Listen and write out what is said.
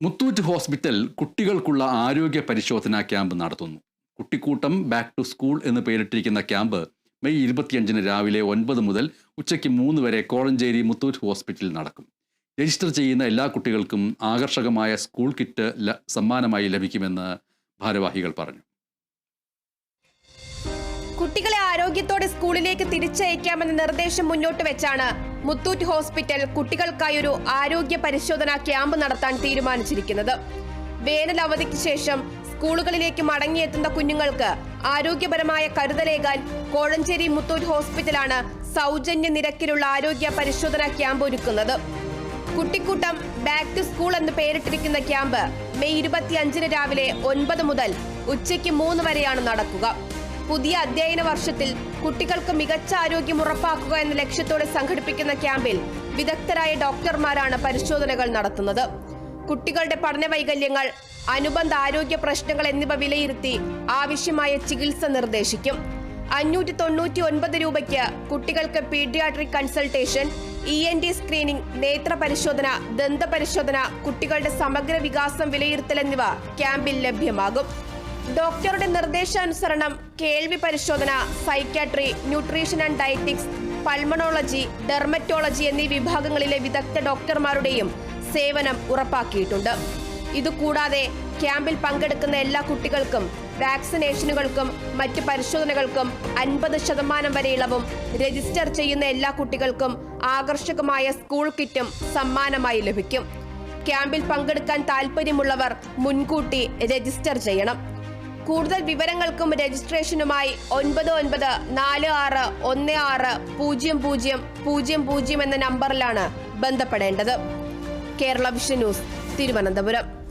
Muthoot hospital കുട്ടികൾക്കുള്ള ആരോഗ്യ പരിശോധനാ ക്യാമ്പ് നടത്തുന്നു. കുട്ടിക്കൂട്ടം ബാക്ക് ടു സ്കൂൾ എന്ന് പേരിട്ടിരിക്കുന്ന ക്യാമ്പ് മെയ് ഇരുപത്തിയഞ്ചിന് രാവിലെ ഒൻപത് മുതൽ ഉച്ചയ്ക്ക് മൂന്ന് വരെ കോഴഞ്ചേരി മുത്തൂറ്റ് ഹോസ്പിറ്റലിൽ നടക്കും. രജിസ്റ്റർ ചെയ്യുന്ന എല്ലാ കുട്ടികൾക്കും ആകർഷകമായ സ്കൂൾ കിറ്റ് സമ്മാനമായി ലഭിക്കുമെന്ന് ഭാരവാഹികൾ പറഞ്ഞു. കുട്ടികളെ ആരോഗ്യത്തോടെ സ്കൂളിലേക്ക് തിരിച്ചയക്കാമെന്ന നിർദ്ദേശം മുന്നോട്ട് വെച്ചാണ് മുത്തൂറ്റ് ഹോസ്പിറ്റൽ കുട്ടികൾക്കായി ഒരു ആരോഗ്യ പരിശോധനാ ക്യാമ്പ് നടത്താൻ തീരുമാനിച്ചിരിക്കുന്നത്. വേനൽ അവധിക്ക് ശേഷം സ്കൂളുകളിലേക്ക് മടങ്ങിയെത്തുന്ന കുഞ്ഞുങ്ങൾക്ക് ആരോഗ്യപരമായ കരുതലേകാൻ കോഴഞ്ചേരി മുത്തൂറ്റ് ഹോസ്പിറ്റലാണ് സൗജന്യ നിരക്കിലുള്ള ആരോഗ്യ പരിശോധനാ ക്യാമ്പ് ഒരുക്കുന്നത്. കുട്ടിക്കൂട്ടം ബാക്ക് ടു സ്കൂൾ എന്ന് പേരിട്ടിരിക്കുന്ന ക്യാമ്പ് മെയ് ഇരുപത്തിയഞ്ചിന് രാവിലെ ഒൻപത് മുതൽ ഉച്ചയ്ക്ക് മൂന്ന് വരെയാണ് നടക്കുക. പുതിയ അധ്യയന വർഷത്തിൽ കുട്ടികൾക്ക് മികച്ച ആരോഗ്യം ഉറപ്പാക്കുക എന്ന ലക്ഷ്യത്തോടെ സംഘടിപ്പിക്കുന്ന ക്യാമ്പിൽ വിദഗ്ധരായ ഡോക്ടർമാരാണ് പരിശോധനകൾ നടത്തുന്നത്. കുട്ടികളുടെ പഠന വൈകല്യങ്ങൾ അനുബന്ധ ആരോഗ്യ പ്രശ്നങ്ങൾ എന്നിവ വിലയിരുത്തി ആവശ്യമായ ചികിത്സ നിർദ്ദേശിക്കും. അഞ്ഞൂറ്റി തൊണ്ണൂറ്റി ഒൻപത് രൂപയ്ക്ക് കുട്ടികൾക്ക് paediatric consultation E N T screening നേത്ര പരിശോധന ദന്ത പരിശോധന കുട്ടികളുടെ സമഗ്ര വികാസം വിലയിരുത്തൽ എന്നിവ ക്യാമ്പിൽ ലഭ്യമാകും. ഡോക്ടറുടെ നിർദ്ദേശാനുസരണം കേൾവി പരിശോധന psychiatry nutrition and dietetics pulmonology dermatology എന്നീ വിഭാഗങ്ങളിലെ വിദഗ്ധ ഡോക്ടർമാരുടെയും സേവനം ഉറപ്പാക്കിയിട്ടുണ്ട്. ഇതുകൂടാതെ ക്യാമ്പിൽ പങ്കെടുക്കുന്ന എല്ലാ കുട്ടികൾക്കും വാക്സിനേഷനുകൾക്കും മറ്റ് പരിശോധനകൾക്കും അൻപത് ശതമാനം വരെ ഇളവും രജിസ്റ്റർ ചെയ്യുന്ന എല്ലാ കുട്ടികൾക്കും ആകർഷകമായ സ്കൂൾ കിറ്റും സമ്മാനമായി ലഭിക്കും. ക്യാമ്പിൽ പങ്കെടുക്കാൻ താൽപ്പര്യമുള്ളവർ മുൻകൂട്ടി രജിസ്റ്റർ ചെയ്യണം. കൂടുതൽ വിവരങ്ങൾക്കും രജിസ്ട്രേഷനുമായി ഒൻപത് ഒൻപത് നാല് ആറ് ഒന്ന് ആറ് പൂജ്യം പൂജ്യം പൂജ്യം പൂജ്യം എന്ന നമ്പറിലാണ് ബന്ധപ്പെടേണ്ടത്. Kerala vision news Thiruvananthapuram.